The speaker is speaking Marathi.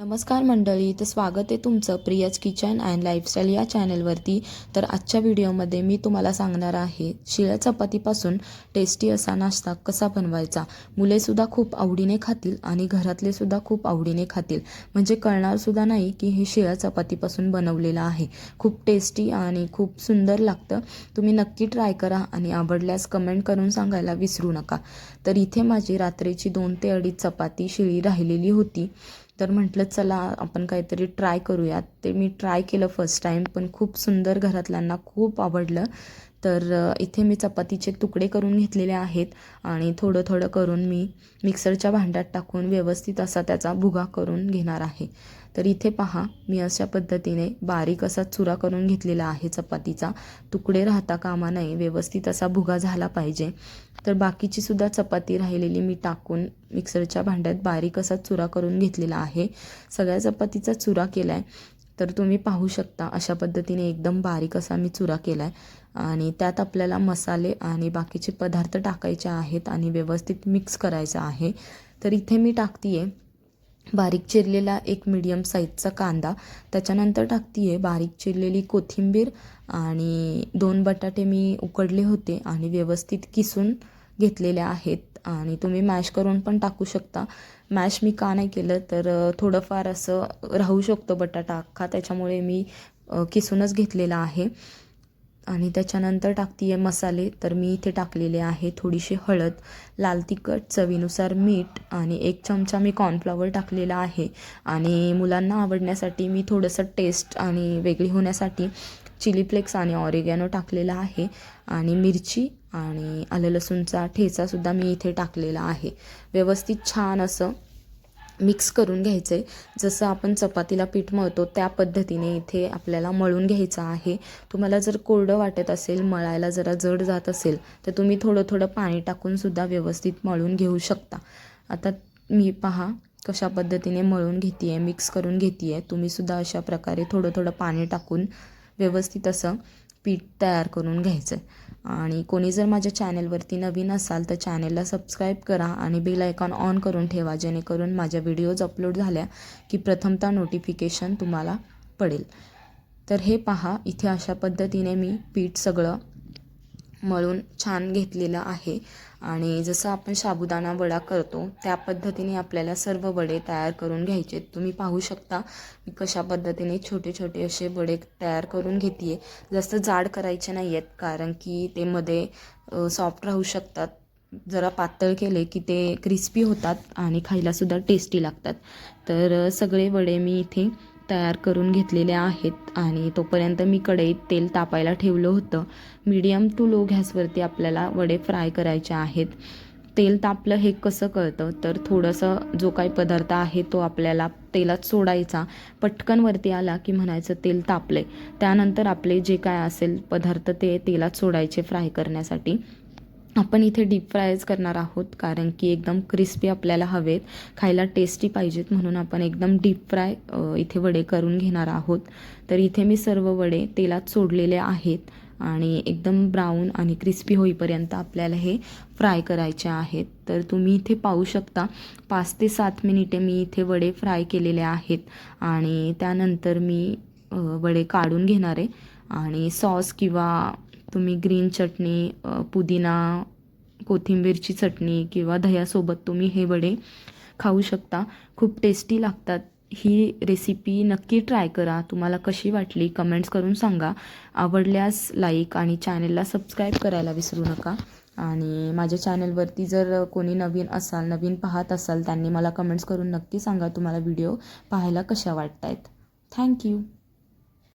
नमस्कार मंडळी तर स्वागत आहे तुमचं प्रियाज किचन अँड लाईफस्टाईल या चॅनलवरती. तर आजच्या व्हिडिओमध्ये मी तुम्हाला सांगणार आहे शिळ्या चपातीपासून टेस्टी असा नाश्ता कसा बनवायचा? मुलेसुद्धा खूप आवडीने खातील आणि घरातले सुद्धा खूप आवडीने खातील. म्हणजे कळणारसुद्धा नाही की हे शिळ्या चपातीपासून बनवलेलं आहे. खूप टेस्टी आणि खूप सुंदर लागतं. तुम्ही नक्की ट्राय करा आणि आवडल्यास कमेंट करून सांगायला विसरू नका. तर इथे माझी रात्रीची दोन ते अडीच चपाती शिळी राहिलेली होती. तर म्हटलं चला आपण काहीतरी ट्राय करूयात. ते मी ट्राय केलं फर्स्ट टाईम पण खूप सुंदर घरातल्यांना खूप आवडलं. तर इथे मी चपातीचे तुकडे करून घेतलेले आहेत आणि थोडं थोडं करून मी मिक्सरच्या भांड्यात टाकून व्यवस्थित असा त्याचा भुगा करून घेणार आहे. तर इथे पहा मी अशा पद्धतीने बारीक असा चुरा करून घेतलेला आहे चपातीचा. तुकडे राहता कामा नये व्यवस्थित असा भुगा झाला पाहिजे. तर बाकीची सुद्धा चपाती राहिलेली मी टाकून मिक्सरच्या भांड्यात बारीक असा चुरा करून घेतलेला आहे. सगळ्या चपातीचा चुरा केला आहे तर तुम्ही पाहू शकता अशा पद्धतीने एकदम बारीक असा मी चुरा केला आहे आणि त्यात आपल्याला मसाले आणि बाकीचे पदार्थ टाकायचे आहेत आणि व्यवस्थित मिक्स करायचं आहे. तर इथे मी टाकते आहे बारीक चिरलेला एक मीडियम साईजचा कांदा. त्याच्यानंतर टाकते आहे बारीक चिरलेली कोथिंबीर आणि दोन बटाटे मी उकडले होते आणि व्यवस्थित किसून घेतलेले आहेत आणि तुम्ही मॅश करून पण टाकू शकता. मॅश मी का नाही केलं तर थोडंफार असं राहू शकतो बटाटा अख्खा. त्याच्यामुळे मी किसूनच घेतलेला आहे. आणि त्याच्यानंतर टाकते आहे मसाले. तर मी इथे टाकलेले आहे थोडीशी हळद लाल तिखट चवीनुसार मीठ आणि एक चमचा मी कॉर्नफ्लॉवर टाकलेला आहे. आणि मुलांना आवडण्यासाठी मी थोडंसं टेस्ट आणि वेगळी होण्यासाठी चिली फ्लेक्स आणि ऑरिगॅनो टाकलेला आहे. आणि मिरची आणि आलं लसूणचा ठेचासुद्धा मी इथे टाकलेला आहे. व्यवस्थित छान असं मिक्स करून घ्यायचं आहे जसं आपण चपातीला पीठ मळतो त्या पद्धतीने इथे आपल्याला मळून घ्यायचं आहे. तुम्हाला जर कोरडं वाटत असेल मळायला जरा जड जात असेल तर तुम्ही थोडं थोडं पाणी टाकूनसुद्धा व्यवस्थित मळून घेऊ शकता. आता मी पहा कशा पद्धतीने मळून घेते आहे मिक्स करून घेते आहे तुम्हीसुद्धा अशा प्रकारे थोडं थोडं पाणी टाकून व्यवस्थित असं पीठ तयार करून घ्यायचं आहे आणि कोणी जर माझ्या चॅनलवरती नवीन असाल तर चॅनलला सबस्क्राईब करा आणि बेल आयकॉन ऑन करून ठेवा जेणेकरून माझ्या व्हिडिओज अपलोड झाल्या की प्रथमतः नोटिफिकेशन तुम्हाला पडेल. तर हे पहा इथे अशा पद्धतीने मी पीठ सगळं मळून छान घेतलेलं आहे. आणि जसं आपण साबुदाणा वडा करतो त्या पद्धतीने आपल्याला सर्व वडे तयार करून घ्यायचे. तुम्ही पाहू शकता मी कशा पद्धतीने छोटे छोटे असे वडे तयार करून घेते आहे जास्त जाड करायचे नाही आहेत कारण की ते मध्ये सॉफ्ट राहू शकतात. जरा पातळ केले की ते क्रिस्पी होतात आणि खायलासुद्धा टेस्टी लागतात. तर सगळे वडे मी इथे तयार करून घेतलेले आहेत आणि तोपर्यंत मी कढईत तेल तापायला ठेवलं होतं. मीडियम टू लो गॅसवरती आपल्याला वडे फ्राय करायचे आहेत. तेल तापलं हे कसं कळतं? तर थोडंसं जो काही पदार्थ आहे तो आपल्याला तेलात सोडायचा. पटकन वरती आला की म्हणायचं तेल तापले त्यानंतर आपले जे काय असेल पदार्थ ते तेलात सोडायचे फ्राय करण्यासाठी. आपण इथे डीप फ्रायच करणार आहोत कारण की एकदम क्रिस्पी आपल्याला हवेत. खायला टेस्टी पाहिजेत म्हणून आपण एकदम डीप फ्राय इथे वडे करून घेणार आहोत. तर इथे मी सर्व वडे तेलात सोडलेले आहेत आणि एकदम ब्राऊन आणि क्रिस्पी होईपर्यंत आपल्याला हे फ्राय करायचे आहेत. तर तुम्ही इथे पाहू शकता पाच ते सात मिनिटे मी इथे वडे फ्राय केलेले आहेत आणि त्यानंतर मी वडे काढून घेणार आहे. आणि सॉस किंवा तुम्ही ग्रीन चटणी पुदिना कोथिंबीरची चटणी किंवा दह्यासोबत तुम्ही हे वडे खाऊ शकता. खूप टेस्टी लागतात. ही रेसिपी नक्की ट्राय करा. तुम्हाला कशी वाटली कमेंट्स करून सांगा. आवडल्यास लाईक आणि चॅनलला सबस्क्राईब करायला विसरू नका. आणि माझ्या चॅनलवरती जर कोणी नवीन असाल नवीन पाहत असाल त्यांनी मला कमेंट्स करून नक्की सांगा तुम्हाला व्हिडिओ पाहायला कशा वाटत आहेत थँक्यू